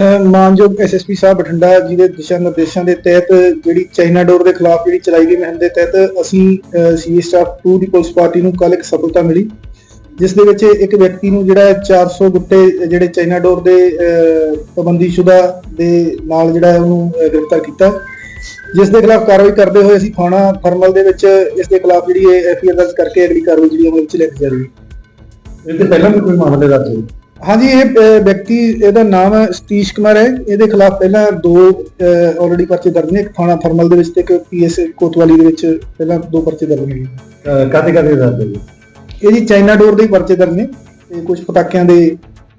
ਮਾਨਯੋਗ ਐਸਐਸਪੀ ਸਾਹਿਬ ਬਠਿੰਡਾ ਜੀ ਦੇ ਦਿਸ਼ਾ ਨਿਰਦੇਸ਼ਾਂ ਦੇ ਤਹਿਤ ਜਿਹੜੀ ਚਾਈਨਾ ਡੋਰ ਦੇ ਖਿਲਾਫ ਜਿਹੜੀ ਚਲਾਈ ਗਈ ਮੁਹਿੰਮ ਦੇ ਤਹਿਤ ਅਸੀਂ ਸੀ ਸਟਾਫ 2 ਦੀ ਪੁਲਿਸ ਪਾਰਟੀ ਨੂੰ ਕੱਲ ਇੱਕ ਸਫਲਤਾ ਮਿਲੀ, ਜਿਸ ਦੇ ਵਿੱਚ ਇੱਕ ਵਿਅਕਤੀ ਨੂੰ ਜਿਹੜਾ 400 ਗੁੱਟੇ ਜਿਹੜੇ ਚਾਈਨਾ ਡੋਰ ਦੇ ਪਾਬੰਦੀਸ਼ੁਦਾ ਦੇ ਨਾਲ ਜਿਹੜਾ ਉਹਨੂੰ ਗ੍ਰਿਫਤਾਰ ਕੀਤਾ। ਜਿਸ ਦੇ ਖਿਲਾਫ ਕਾਰਵਾਈ ਕਰਦੇ ਹੋਏ ਅਸੀਂ ਥਾਣਾ ਥਰਮਲ ਦੇ ਵਿੱਚ ਇਸ ਦੇ ਖਿਲਾਫ ਜਿਹੜੀ ਐਫਆਈਆਰ ਦਰਜ ਕਰਕੇ ਅਗਲੀ ਕਾਰਵਾਈ ਜਿਹੜੀ ਅਮਲ ਵਿੱਚ ਲੈ ਜਾ ਰਹੀ ਹੈ। ਇਹ ਤੇ ਪਹਿਲਾਂ ਵੀ ਕੋਈ ਮਾਮਲੇ ਦਾ ਸੀ ਹਾਂਜੀ ਇਹ ਵਿਅਕਤੀ ਇਹਦਾ ਨਾਮ ਹੈ ਸਤੀਸ਼ ਕੁਮਾਰ ਹੈ। ਇਹਦੇ ਖਿਲਾਫ ਪਹਿਲਾਂ ਦੋ ਆਲਰੇਡੀ ਪਰਚੇ ਦਰਜ ਨੇ। ਇੱਕ ਥਾਣਾ ਥਰਮਲ ਦੇ ਵਿੱਚ ਤੇ ਇੱਕ ਪੀਐਸ ਕੋਤਵਾਲੀ ਦੇ ਵਿੱਚ ਪਹਿਲਾਂ ਦੋ ਪਰਚੇ ਦਰਜ ਨੇ। ਕਾਤੇ ਕਾਤੇ ਦੱਸਦੇ ਜੀ ਇਹ ਜੀ ਚਾਈਨਾ ਡੋਰ ਦੇ ਪਰਚੇ ਦਰਜ ਨੇ ਤੇ ਕੁਝ ਪਟਾਕਿਆਂ ਦੇ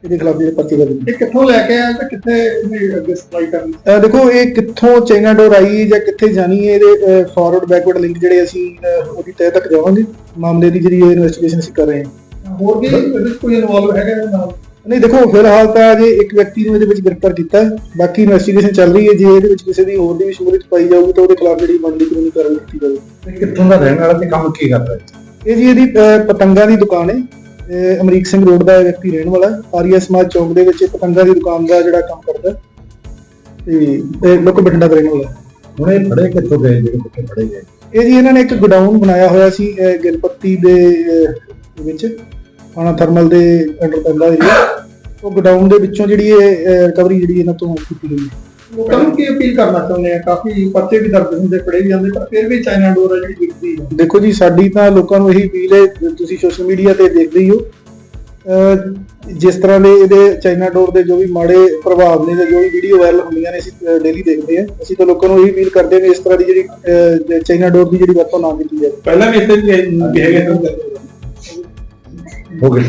ਇਹਦੇ ਖਿਲਾਫ ਜਿਹੜੇ ਪਰਚੇ ਦਰਜ ਨੇ। ਇਹ ਕਿੱਥੋਂ ਲੈ ਕੇ ਆਇਆ ਤੇ ਕਿੱਥੇ ਇਹਨੇ ਅੱਗੇ ਸਪਲਾਈ ਕਰਨੀ ਦੇਖੋ ਇਹ ਕਿੱਥੋਂ ਚਾਈਨਾ ਡੋਰ ਆਈ ਜਾਂ ਕਿੱਥੇ ਜਾਣੀ ਹੈ ਇਹਦੇ ਫਾਰਵਰਡ ਬੈਕਵਰਡ ਲਿੰਕ ਜਿਹੜੇ ਅਸੀਂ ਉਹਦੀ ਤਹਿ ਤੱਕ ਜਾਵਾਂਗੇ। ਮਾਮਲੇ ਦੀ ਜਿਹੜੀ ਇਨਵੈਸਟੀਗੇਸ਼ਨ ਅਸੀਂ ਕਰ ਰਹੇ ਹਾਂ। ਹੋਰ ਵੀ ਇਹਦੇ ਵਿੱਚ ਕੋਈ ਇਨਵੋਲਵ ਹੈਗਾ ਇਹਦੇ ਨਾਲ? ਨਹੀਂ ਦੇਖੋ ਫਿਲਹਾਲ ਤਾਂ ਅਜੇ ਇੱਕ ਵਿਅਕਤੀ ਨੂੰ ਇਹਦੇ ਵਿੱਚ ਗ੍ਰਿਫਤਾਰ ਕੀਤਾ ਹੈ ਬਾਕੀ ਇਨਵੈਸਟੀਗੇਸ਼ਨ ਚੱਲ ਰਹੀ ਹੈ ਜੇ ਇਹਦੇ ਵਿੱਚ ਕਿਸੇ ਦੀ ਹੋਰ ਦੀ ਵੀ ਸ਼ਮੂਲੀਅਤ ਪਾਈ ਜਾਊਗੀ ਤਾਂ ਉਹਦੇ ਖਿਲਾਫ ਜਿਹੜੀ ਬਣਦੀ ਕਾਨੂੰਨੀ ਕਾਰਵਾਈ ਕੀਤੀ ਜਾਊਗੀ। ਕਿੱਥੋਂ ਦਾ ਰਹਿਣ ਵਾਲਾ ਤੇ ਕੰਮ ਕੀ ਕਰਦਾ ਹੈ? ਇਹ ਜੀ ਇਹਦੀ ਪਤੰਗਾਂ ਦੀ ਦੁਕਾਨ ਹੈ। ਅਮਰੀਕ ਸਿੰਘ ਰੋਡ ਦਾ ਵਿਅਕਤੀ ਰਹਿਣ ਵਾਲਾ ਆਰੀਆ ਸਮਾਜ ਚੌਕ ਦੇ ਵਿੱਚ ਪਤੰਗਾਂ ਦੀ ਦੁਕਾਨ ਦਾ ਜਿਹੜਾ ਕੰਮ ਕਰਦਾ। ਤੇ ਇਹ ਲੋਕ ਬਠਿੰਡਾ ਦਾ ਰਹਿਣ ਵਾਲਾ। ਹੁਣ ਇਹ ਫੜੇ ਕਿੱਥੋਂ ਗਏ ਜਿਹੜੇ ਬੱਚੇ ਫੜੇ ਗਏ? ਇਹ ਜੀ ਇਹਨਾਂ ਨੇ ਇੱਕ ਗੋਡਾਊਨ ਬਣਾਇਆ ਹੋਇਆ ਸੀ ਗਿਲਪੱਤੀ ਦੇ ਵਿੱਚ। ਥਾਣਾ ਥਰਮਲ ਦੇ ਅੰਡਰ ਪੈਂਦਾ ਏਰੀਆ ਉਹ ਗੋਡਾਊਨ ਦੇ ਵਿੱਚੋਂ ਜਿਹੜੀ ਇਹ ਰਿਕਵਰੀ ਜਿਹੜੀ ਇਹਨਾਂ ਤੋਂ ਕੀਤੀ ਗਈ ਹੈ। ਲੋਕਾਂ ਨੂੰ ਕੀ ਅਪੀਲ ਕਰਨਾ ਚਾਹੁੰਦੇ ਆ? ਕਾਫੀ ਪਰਚੇ ਵੀ ਦਰਜ ਹੁੰਦੇ ਪੜੇ ਵੀ ਜਾਂਦੇ ਪਰ ਫਿਰ ਵੀ ਚਾਈਨਾ ਡੋਰ ਆ ਜਿਹੜੀ ਵਿਕਦੀ ਹੈ ਦੇਖੋ ਜੀ ਸਾਡੀ ਤਾਂ ਲੋਕਾਂ ਨੂੰ ਇਹੀ ਅਪੀਲ ਹੈ ਤੁਸੀਂ ਸੋਸ਼ਲ ਮੀਡੀਆ ਤੇ ਦੇਖਦੇ ਹੀ ਹੋ। ਜਿਸ ਤਰ੍ਹਾਂ ਦੇ ਇਹਦੇ ਚਾਈਨਾ ਡੋਰ ਦੇ ਜੋ ਵੀ ਮਾੜੇ ਪ੍ਰਭਾਵ ਨੇ ਜਾਂ ਜੋ ਵੀ ਵੀਡੀਓ ਵਾਇਰਲ ਹੁੰਦੀਆਂ ਨੇ ਅਸੀਂ ਡੇਲੀ ਦੇਖਦੇ ਹਾਂ। ਅਸੀਂ ਤਾਂ ਲੋਕਾਂ ਨੂੰ ਇਹੀ ਅਪੀਲ ਕਰਦੇ ਵੀ ਇਸ ਤਰ੍ਹਾਂ ਦੀ ਜਿਹੜੀ ਚਾਈਨਾ ਡੋਰ ਦੀ ਜਿਹੜੀ ਵਰਤੋਂ ਨਾ ਕੀਤੀ ਜਾਵੇ। ਪਹਿਲਾਂ ਵੀ ਇੱਥੇ ਬਿਹੇਵੀਅਰ ਹੋ ਗਏ